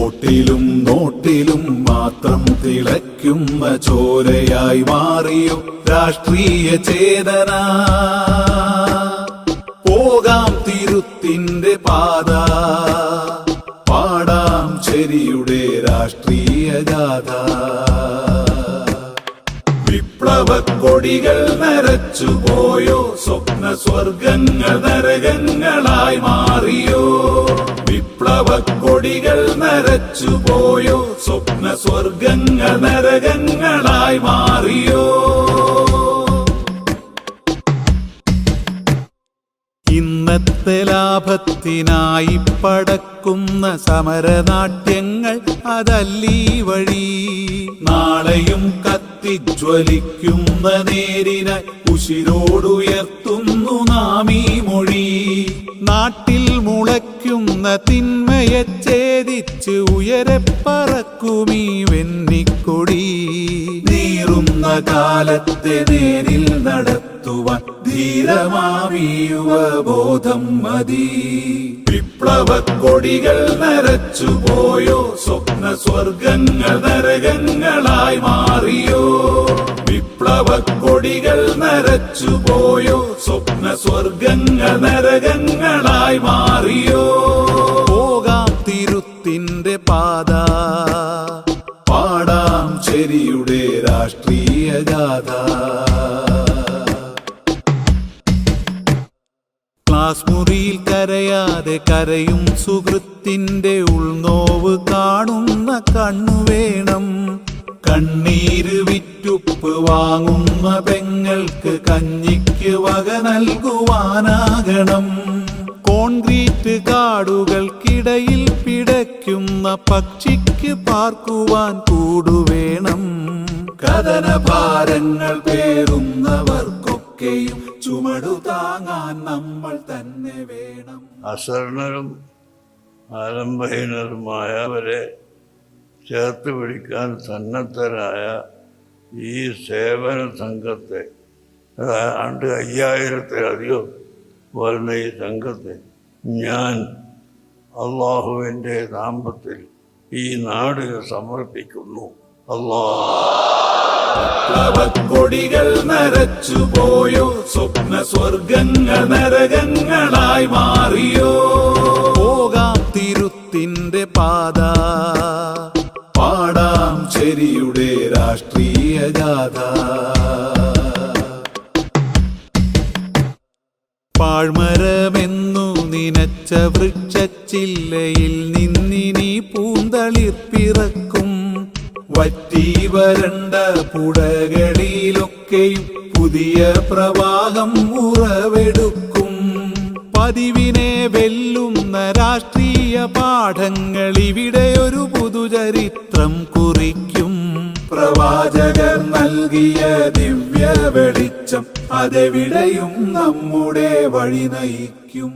വോട്ടിലും നോട്ടിലും മാത്രം തിളയ്ക്കുന്ന ചോരയായി മാറിയോ രാഷ്ട്രീയ ചേതന? പോകാം തിരുത്തിന്റെ പാത. പാടാം ചെരിയുടെ രാഷ്ട്രീയ ഗാഥ വിപ്ലവക്കൊടികൾ നരച്ചു പോയോ സ്വപ്ന സ്വർഗങ്ങൾ നരകങ്ങളായി വിപ്ലവ കൊടികൾ നരച്ചു പോയോ? സ്വപ്ന സ്വർഗങ്ങൾ നരകങ്ങളായി മാറിയോ? ഇന്നത്തെ ലാഭത്തിനായി പടക്കുന്ന സമരനാട്യങ്ങൾ അതല്ലീ വഴി. നാളെയും കത്തിജ്വലിക്കുന്ന നേരിനായി ഉശിരോടുയർത്തുന്നു നാം ഈ മൊഴി. നാട്ടിൽ മുളയ്ക്കുന്ന തിന്മയെ ഛേദിച്ച് ഉയരെ പറക്കുമീ വെന്നിക്കൊടി. നീറുന്ന കാലത്തെ നേരിൽ നടത്തുവാൻ ധീരമാവിയുവ ബോധം മതി. വിപ്ലവക്കൊടികൾ നരച്ചു പോയോ സ്വപ്ന സ്വർഗങ്ങൾ നരകങ്ങളായി മാറിയോ? കൊടികൾ നരച്ചു പോയോ? സ്വപ്ന സ്വർഗങ്ങൾ നരകങ്ങളായി മാറിയോ? പോകാം തിരുത്തിന്റെ പാത. പാടാം ചെരിയുടെ രാഷ്ട്രീയ ഗാഥ. ക്ലാസ് മുറിയിൽ കരയാതെ കരയും സുഹൃത്തിന്റെ ഉൾനോവ് കാണുന്ന കണ്ണു വേണം കണ്ണീര് വിറ്റുപ്പ് വാങ്ങുന്ന പെങ്ങൾക്ക് കഞ്ഞിക്ക് വക നൽകുവാനാകണം. കോൺക്രീറ്റ് കാടുകൾക്കിടയിൽ പിടയ്ക്കുന്ന പക്ഷിക്ക് പാർക്കുവാൻ കൂടുവേണം. കഥന ഭാരങ്ങൾ പേറുന്നവർക്കൊക്കെയും ചുമടു താങ്ങാൻ നമ്മൾ തന്നെ വേണം. അസരണരും ആലംബഹീനരുമായവരെ ചേർത്ത് പിടിക്കാൻ സന്നദ്ധരായ ഈ സേവന സംഘത്തെ ആണ്ട് അയ്യായിരത്തിലധികം വരുന്ന ഈ സംഘത്തെ ഞാൻ അള്ളാഹുവിന്റെ നാമത്തിൽ ഈ നാടിന് സമർപ്പിക്കുന്നു. അള്ളാഹ്കൊടികൾ നരച്ചു പോയോ സ്വപ്ന സ്വർഗങ്ങൾ നരകങ്ങളായി മാറിയോ. പാഴ്മരമെന്നു നിനച്ച വൃക്ഷച്ചില്ലയിൽ നിന്നിനി പൂന്തളിർപ്പിറക്കും. വറ്റി വരണ്ട പുടകളിലൊക്കെയും പുതിയ പ്രവാഹം ഉറവെടുക്കും. പതിവിനെ വെല്ലുന്ന രാഷ്ട്രീയ പാഠങ്ങൾ ഇവിടെ ഒരു പുതുചരിത്രം കുറിക്കും. പ്രവാചകർ നൽകിയ ദിവ്യ വെളിച്ചം അതെവിടെയും നമ്മുടെ വഴി നയിക്കും.